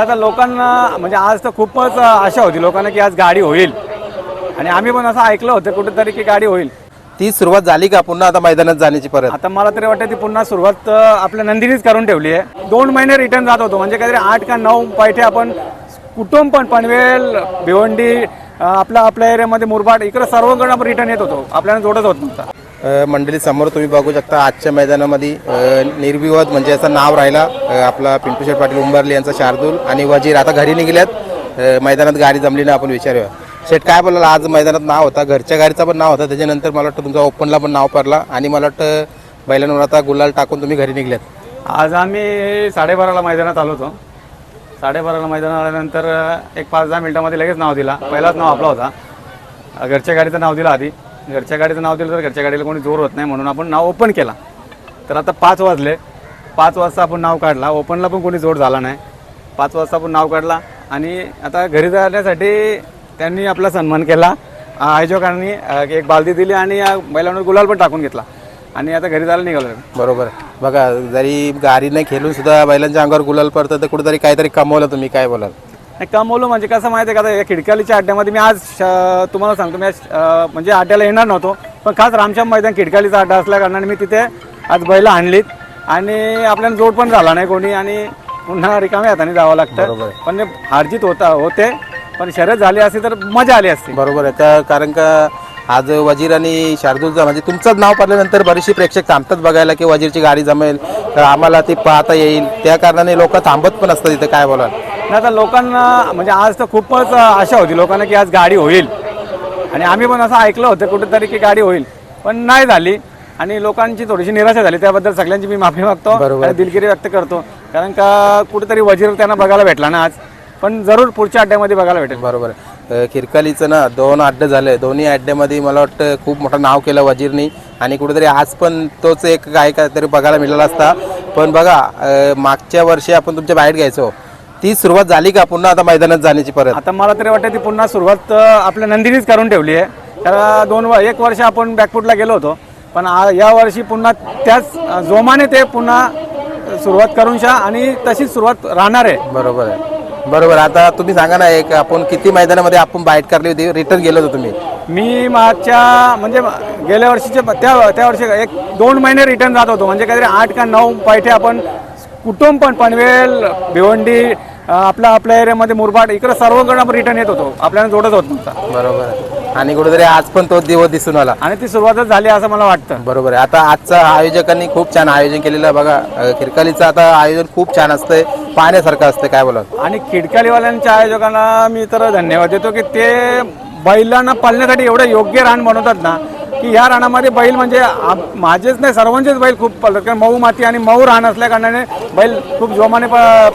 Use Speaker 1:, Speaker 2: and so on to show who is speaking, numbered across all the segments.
Speaker 1: आता लोकांना म्हणजे आज तर खूपच आशा होती लोकांना की आज गाडी होईल. आणि आम्ही पण असं ऐकलं होतं कुठेतरी की गाडी होईल.
Speaker 2: ती सुरुवात झाली का? पुन्हा आता मैदानात जाण्याची परत?
Speaker 1: आता मला तरी वाटतं ती पुन्हा सुरुवात आपल्या नंदिनीच करून ठेवली आहे. दोन महिने रिटर्न जात होतो म्हणजे काहीतरी आठ का नऊ पैठे आपण कुटुंब पण पनवेल भिवंडी अ, आपल्या आपल्या एरियामध्ये मुरबाड इकडे सर्वकडे आपण रिटर्न येत होतो. आपल्याला जोडत होत नव्हता.
Speaker 2: मंडळी समोर तुम्ही बघू शकता आजच्या मैदानामध्ये निर्विवाद म्हणजे याचं नाव राहिला आपला पिंटू शेठ पाटील उंबरली यांचा शार्दूल आणि वजीर. आता घरी निघल्यात मैदानात गाडी जमली ना आपण विचारूया. शेठ काय बोलाल? आज मैदानात नाव होता घरच्या गाडीचा पण नाव होता त्याच्यानंतर मला वाटतं तुमचा ओपनला पण नाव पडला आणि मला वाटतं बैलांवर आता गुलाल टाकून तुम्ही घरी निघल्यात.
Speaker 1: आज आम्ही साडेबाराला मैदानात आलो होतो. साडेबाराला मैदानात आल्यानंतर एक पाच दहा मिनिटामध्ये लगेच नाव दिला. पहिलाच नाव आपला होता. घरच्या गाडीचं नाव दिलं आधी. घरच्या गाडीचं नाव दिलं तर घरच्या गाडीला कोणी जोर होत नाही म्हणून आपण नाव ओपन केला. तर आता पाच वाजले. पाच वाजता आपण नाव काढला. ओपनला पण कोणी जोड झाला नाही. पाच वाजता आपण नाव काढला आणि आता घरी जाण्यासाठी त्यांनी आपला सन्मान केला. आयोजकांनी एक बालदी दिली आणि बैलांवर गुलाल पण टाकून घेतला. आणि आता घरी जायला निघालो.
Speaker 2: बरोबर बघा जरी गाडीने खेळून सुद्धा बैलांच्या अंगावर गुलाल पडतं तर कुठेतरी काहीतरी कमवलं तुम्ही काय बोलाल?
Speaker 1: नाही कमवलं म्हणजे कसं माहिती आहे का या खिडकालीच्या अड्ड्यामध्ये मी आज तुम्हाला सांगतो मी आज म्हणजे अड्ड्याला येणार नव्हतो पण खास रामश्याम मैदान खिडकालीचा अड्डा असल्या कारणाने मी तिथे आज बैला आणलीत. आणि आपल्याला जोड पण झाला नाही कोणी आणि पुन्हा रिकाम्या हाताने जावं लागतं. पण हारजीत होता होते. पण शर्यत झाली असती तर मजा आली असती.
Speaker 2: बरोबर आहे. का कारण का आज वजीर आणि शार्दूलचा म्हणजे तुमचंच नाव पडल्यानंतर बरेचसे प्रेक्षक थांबतात बघायला की वजीरची गाडी जमेल तर आम्हाला ती पाहता येईल. त्या कारणाने लोक थांबत पण असतात इथे काय बोलाल?
Speaker 1: नाही आता लोकांना म्हणजे आज तर खूपच आशा होती लोकांना की आज गाडी होईल. आणि आम्ही पण असं ऐकलं होतं कुठेतरी की गाडी होईल पण नाही झाली. आणि लोकांची थोडीशी निराशा झाली. त्याबद्दल सगळ्यांची मी माफी मागतो. आणि दिलगिरी व्यक्त करतो. कारण का कुठेतरी वजीर त्यांना बघायला भेटला ना आज. पण जरूर पुढच्या अड्ड्यामध्ये बघायला भेटेल.
Speaker 2: बरोबर. खिरकालीचं ना दोन अड्डे झाले. दोन्ही अड्ड्यामध्ये मला वाटतं खूप मोठं नाव केलं वजीरनी. आणि कुठेतरी आज पण तोच एक काय काहीतरी बघायला मिळाला असता. पण बघा मागच्या वर्षी आपण तुमच्या बाहेर घ्यायचो. ती सुरुवात झाली का? पुन्हा आता मैदानात जाण्याची परत?
Speaker 1: आता मला तरी वाटतं ती पुन्हा सुरुवात आपल्या नंदिनीच करून ठेवली आहे. कारण दोन व- एक वर्ष आपण बॅकफुटला गेलो होतो. पण आ- या वर्षी पुन्हा त्याच जोमाने ते पुन्हा सुरुवात करून शा आणि तशीच सुरुवात राहणार आहे.
Speaker 2: बरोबर आहे. बरोबर. आता तुम्ही सांगा ना एक आपण किती मैदानामध्ये आपण बाईट करली होती रिटर्न गेलो होतो तुम्ही?
Speaker 1: मी मागच्या म्हणजे गेल्या वर्षीचे त्या त्या वर्षी एक दोन महिने रिटर्न जात होतो. म्हणजे काहीतरी आठ का नऊ पैठे आपण कुटुंब पण पनवेल भिवंडी अ, आपल्या आपल्या एरियामध्ये मुरबाड इकडे सर्वकडे आपण रिटर्न येत होतो. आपल्याला जोडत होत नव्हता.
Speaker 2: बरोबर आहे. आणि कुठेतरी आज पण तोच दिवस दिसून आला.
Speaker 1: आणि ती सुरुवातच झाली असं मला वाटतं.
Speaker 2: बरोबर आहे. आता आजचा आयोजकांनी खूप छान आयोजन केलेलं आहे. बघा अं, खिरकालीचं आता आयोजन खूप छान असतंय. पाहण्यासारखं असतं काय बोला
Speaker 1: आणि खिडकालीवाल्यांच्या आयोजकांना मी तर धन्यवाद देतो की ते बैलांना पालण्यासाठी एवढं योग्य रान बनवतात ना की ह्या रानामध्ये बैल म्हणजे माझेच नाही सर्वांचेच बैल खूप पळतात. कारण मऊ माती आणि मऊ रान असल्या कारणाने बैल खूप जोमाने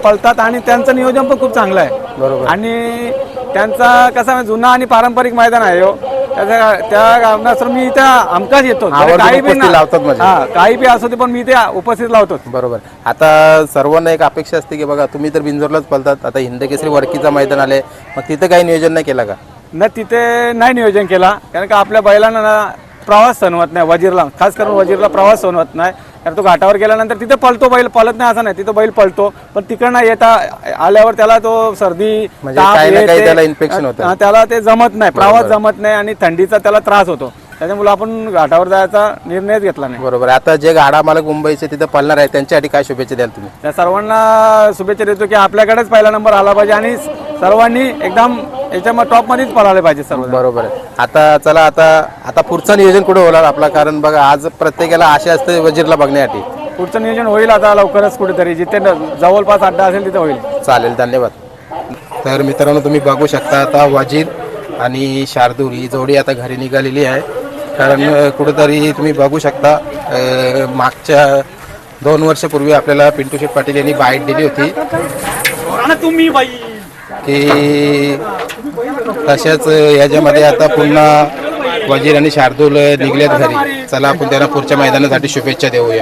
Speaker 1: पळतात आणि त्यांचं नियोजन पण खूप चांगलं आहे.
Speaker 2: बरोबर.
Speaker 1: आणि त्यांचा कसा जुना आणि पारंपरिक मैदान आहे हो. त्याच्या त्या कारणास्तव मी इथं हमखास येतो. काही बी
Speaker 2: लावतात म्हणजे.
Speaker 1: हा, काही बी असू दे पण मी ते उपस्थित लावतो
Speaker 2: बरोबर. आता सर्वांना एक अपेक्षा असते की बघा तुम्ही तर बिंजोरलाच पळतात. आता हिंदकेसरी वडकीचं मैदान आले. मग तिथं काही नियोजन नाही केलं का?
Speaker 1: न तिथे नाही नियोजन केला. कारण का आपल्या बैलांना प्रवास सहन होत नाही वजीरला खास करून वजीरला प्रवास सहन होत नाही. कारण तो घाटावर गेल्यानंतर तिथे पळतो बैल पळत नाही असं नाही. तिथं बैल पळतो. पण तिकडनं येता आल्यावर त्याला तो सर्दी
Speaker 2: म्हणजे
Speaker 1: ताप,
Speaker 2: काही ना काही
Speaker 1: ते-
Speaker 2: त्याला infection होतं.
Speaker 1: हा, त्याला ते जमत नाही प्रवास जमत नाही आणि थंडीचा त्याला त्रास होतो. त्याच्यामुळे आपण घाटावर जायचा निर्णयच घेतला नाही.
Speaker 2: बरोबर. आता जे गाडा मालक मुंबईचे तिथं पळणार आहे त्यांच्यासाठी काय शुभेच्छा द्याल तुम्ही?
Speaker 1: त्या सर्वांना शुभेच्छा देतो की आपल्याकडेच पहिला नंबर आला पाहिजे आणि सर्वांनी एकदम याच्या टॉपमध्येच पळाले पाहिजे सर्व
Speaker 2: बरोबर आहे. आता चला आता आता पुढचं नियोजन कुठे होणार आपला? कारण बघा आज प्रत्येकाला आशा असते वजीरला बघण्यासाठी.
Speaker 1: पुढचं नियोजन होईल आता लवकरच कुठेतरी. जिथे जवळपास अड्डा असेल तिथे होईल.
Speaker 2: चालेल धन्यवाद. तर मित्रांनो तुम्ही बघू शकता आता वजीर आणि शार्दूल ही जोडी आता घरी निघालेली आहे. कारण कुठेतरी तुम्ही बघू शकता मागच्या दोन वर्षापूर्वी आपल्याला पिंटू शेठ पाटील यांनी बाईट दिली होती.
Speaker 1: तुम्ही बाई.
Speaker 2: की तशाच याच्यामध्ये आता पुन्हा वजीर आणि शार्दूल निघल्यात घरी. चला आपण त्यांना पुढच्या मैदानासाठी शुभेच्छा देऊया.